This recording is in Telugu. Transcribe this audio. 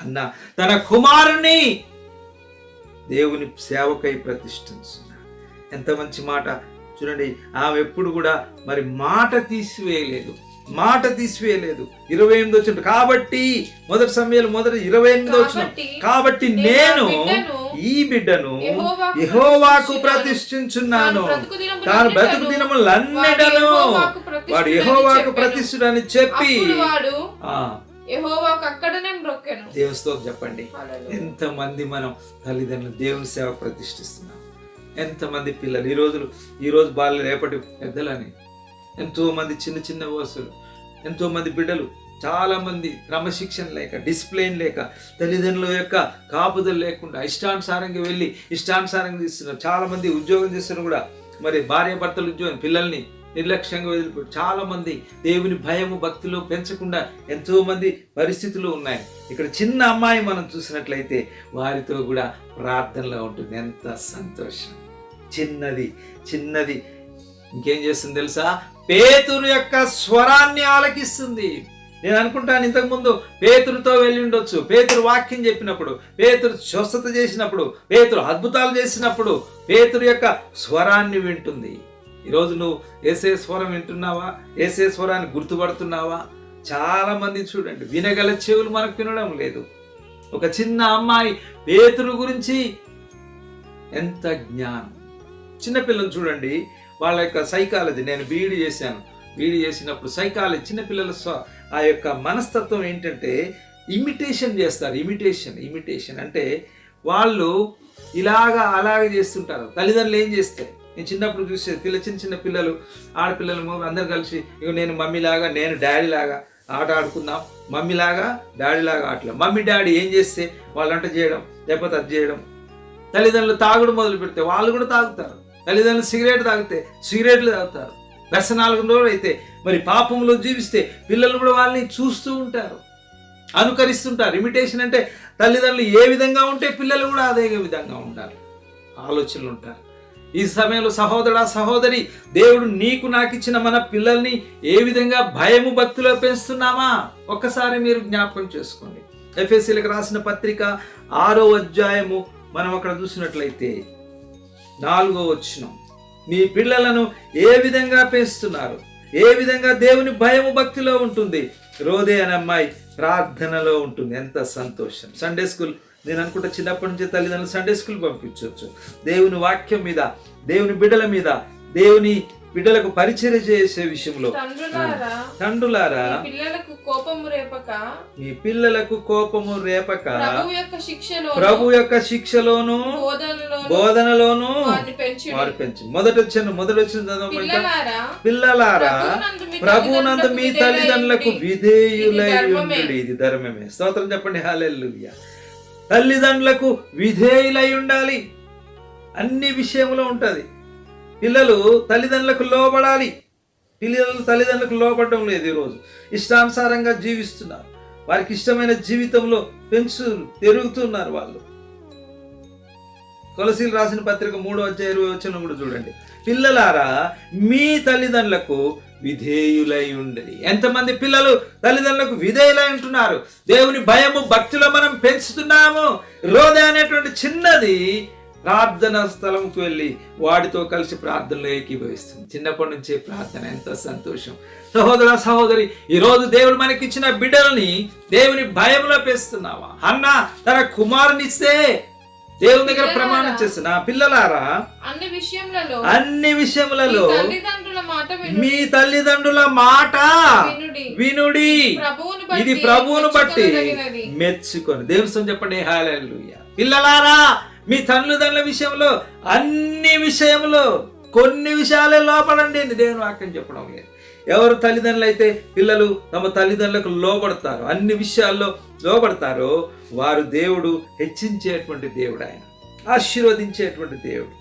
అన్న తన కుమారుని దేవుని సేవకై ప్రతిష్ఠించున్నాడు ఎంత మంచి మాట. చూడండి ఆమె ఎప్పుడు కూడా మరి మాట తీసివేయలేదు. మాట తీసివేయలేదు. ఇరవై ఎనిమిది వచ్చిన కాబట్టి మొదటి సమయాలు మొదటి ఇరవై ఎనిమిది వచ్చిన కాబట్టి నేను ఈ బిడ్డను యెహోవాకు. ప్రతిష్ఠించున్నాను. తాను బ్రతుకు దినములన్నిటను వాడు యెహోవాకు. ప్రతిష్ఠుడని చెప్పి దేవునితో చెప్పండి. ఎంతమంది మనం తల్లిదండ్రులు దేవుని సేవ ప్రతిష్ఠిస్తున్నాం. ఎంతమంది పిల్లలు. ఈ రోజులు ఈ రోజు బాలు రేపటి పెద్దలని ఎంతో మంది చిన్న చిన్న వయసులు ఎంతో మంది బిడ్డలు చాలా మంది క్రమశిక్షణ లేక డిసిప్లిన్ లేక తల్లిదండ్రుల యొక్క కాపుదల లేకుండా ఇష్టానుసారంగా వెళ్ళి ఇష్టానుసారంగా తీస్తున్నారు చాలా మంది ఉద్యోగం చేస్తున్నారు కూడా. మరి భార్య భర్తలు ఉద్యోగం పిల్లల్ని నిర్లక్ష్యంగా వదిలిపెట్టు చాలామంది దేవుని భయము భక్తిలో పెంచకుండా ఎంతోమంది పరిస్థితులు ఉన్నాయి. ఇక్కడ చిన్న అమ్మాయి మనం చూసినట్లయితే వారితో కూడా ప్రార్థనలో ఉంటుంది. ఎంత సంతోషం. చిన్నది చిన్నది. ఇంకేం చేస్తుంది తెలుసా? పేతురు యొక్క స్వరాన్ని ఆలకిస్తుంది. నేను అనుకుంటాను ఇంతకుముందు పేతురుతో వెళ్ళి ఉండొచ్చు. పేతురు వాక్యం చెప్పినప్పుడు పేతురు స్వస్థత చేసినప్పుడు పేతురు అద్భుతాలు చేసినప్పుడు పేతురు యొక్క స్వరాన్ని వింటుంది. ఈరోజు నువ్వు ఏసే స్వరం వింటున్నావా? ఏసే స్వరాన్ని గుర్తుపడుతున్నావా? చాలా మంది చూడండి వినగల చెవులు మనకు వినడం లేదు. ఒక చిన్న అమ్మాయి పేతురు గురించి ఎంత జ్ఞానం. చిన్నపిల్లలు చూడండి వాళ్ళ యొక్క సైకాలజీ నేను బీఈడి చేశాను. బీఈడి చేసినప్పుడు సైకాలజీ చిన్నపిల్లల స్వ ఆ యొక్క మనస్తత్వం ఏంటంటే ఇమిటేషన్ చేస్తారు ఇమిటేషన్ ఇమిటేషన్. అంటే వాళ్ళు ఇలాగా అలాగే చేస్తుంటారు. తల్లిదండ్రులు ఏం చేస్తే నేను చిన్నప్పుడు చూసే పిల్ల చిన్న చిన్న పిల్లలు ఆడపిల్లలు మగ- అందరు కలిసి ఇక నేను మమ్మీలాగా నేను డాడీ లాగా ఆట ఆడుకుందాం. మమ్మీలాగా డాడీలాగా డాడీ లాగా ఆటలు. మమ్మీ డాడీ ఏం చేస్తే వాళ్ళంట చేయడం లేకపోతే అది చేయడం. తల్లిదండ్రులు తాగుడు మొదలు పెడితే వాళ్ళు కూడా తాగుతారు. తల్లిదండ్రులు సిగరెట్ తాగితే సిగరెట్లు తాగుతారు. నాలుగు రోజులు అయితే మరి పాపంలో జీవిస్తే పిల్లలు కూడా వాళ్ళని చూస్తూ ఉంటారు. అనుకరిస్తుంటారు. ఇమిటేషన్ అంటే తల్లిదండ్రులు ఏ విధంగా ఉంటే పిల్లలు కూడా అదే విధంగా ఉంటారు. ఆలోచనలు ఉంటారు. ఈ సమయంలో సహోదరా సహోదరి దేవుడు నీకు నాకు ఇచ్చిన మన పిల్లల్ని ఏ విధంగా భయము భక్తిలో పెంచుతున్నామా? ఒక్కసారి మీరు జ్ఞాపకం చేసుకోండి. ఎఫ్ఎస్సీలకు రాసిన పత్రిక ఆరో అధ్యాయము మనం అక్కడ చూసినట్లయితే నాలుగో వచ్చిన మీ పిల్లలను ఏ విధంగా పెంచుతున్నారు? ఏ విధంగా దేవుని భయము భక్తిలో ఉంటుంది? రోదే అనే అమ్మాయి ప్రార్థనలో ఉంటుంది. ఎంత సంతోషం. సండే స్కూల్ నేను అనుకుంటా చిన్నప్పటి నుంచి తల్లిదండ్రులు సండే స్కూల్ పంపించవచ్చు. దేవుని వాక్యం మీద దేవుని బిడ్డల మీద దేవుని బిడ్డలకు పరిచయం చేసే విషయంలో. తండ్రులారా పిల్లలకు కోపము రేపక? మీ పిల్లలకు కోపము రేపక? ప్రభు యొక్క శిక్షలో ప్రభు యొక్క శిక్షలోను బోధనలో బోధనలోను వారు పెంచి. మొదట వచ్చిన మొదట వచ్చిన చదవమంట పిల్లలారా ప్రభువునందు ప్రభునందు మీ తల్లిదండ్రులకు విధేయులై ఇది ధర్మమే. స్తోత్రం చెప్పండి. హాలెల్లుయ. తల్లిదండ్రులకు విధేయులై ఉండాలి. అన్ని విషయంలో ఉంటుంది. పిల్లలు తల్లిదండ్రులకు లోబడాలి. పిల్లలు తల్లిదండ్రులకు లోబడడం లేదు ఈరోజు. ఇష్టానుసారంగా జీవిస్తున్నారు. వారికి ఇష్టమైన జీవితంలో పెంచు పెరుగుతున్నారు వాళ్ళు. కొలసీలు రాసిన పత్రిక మూడో అధ్యాయ ఇరవై వచ్చిన కూడా చూడండి. పిల్లలారా మీ తల్లిదండ్రులకు విధేయులై ఉండడి ఎంతమంది పిల్లలు తల్లిదండ్రులకు విధేయులై ఉంటున్నారు? దేవుని భయము భక్తిలో మనం పెంచుతున్నాము. రోదే అనేటువంటి చిన్నది ప్రార్థన స్థలంకు వెళ్ళి వాడితో కలిసి ప్రార్థనలో ఏకీభవిస్తుంది. చిన్నప్పటి నుంచే ప్రార్థన ఎంత సంతోషం. సహోదర సహోదరి ఈ రోజు దేవుడు మనకిచ్చిన బిడ్డల్ని దేవుని భయంలో పెంచుతున్నావా? అన్న తన కుమారునిస్తే దేవుని దగ్గర ప్రమాణం చేస్తున్నా. పిల్లలారా? అన్ని విషయములలో. అన్ని విషయములలో మీ తల్లిదండ్రుల మాట వినుడి. ఇది ప్రభువును బట్టి. మెచ్చుకొని. దేవుని చెప్పండి. హాలూయ పిల్లలారా మీ తల్లిదండ్రుల విషయంలో అన్ని విషయంలో కొన్ని విషయాలే లోపడండి దేవుని వాక్యం చెప్పడం లేదు. ఎవరు తల్లిదండ్రులు అయితే పిల్లలు తమ తల్లిదండ్రులకు లోబడతారు అన్ని విషయాల్లో లోబడతారో వారు దేవుడు హెచ్చించేటువంటి దేవుడు ఆయన ఆశీర్వదించేటువంటి దేవుడు.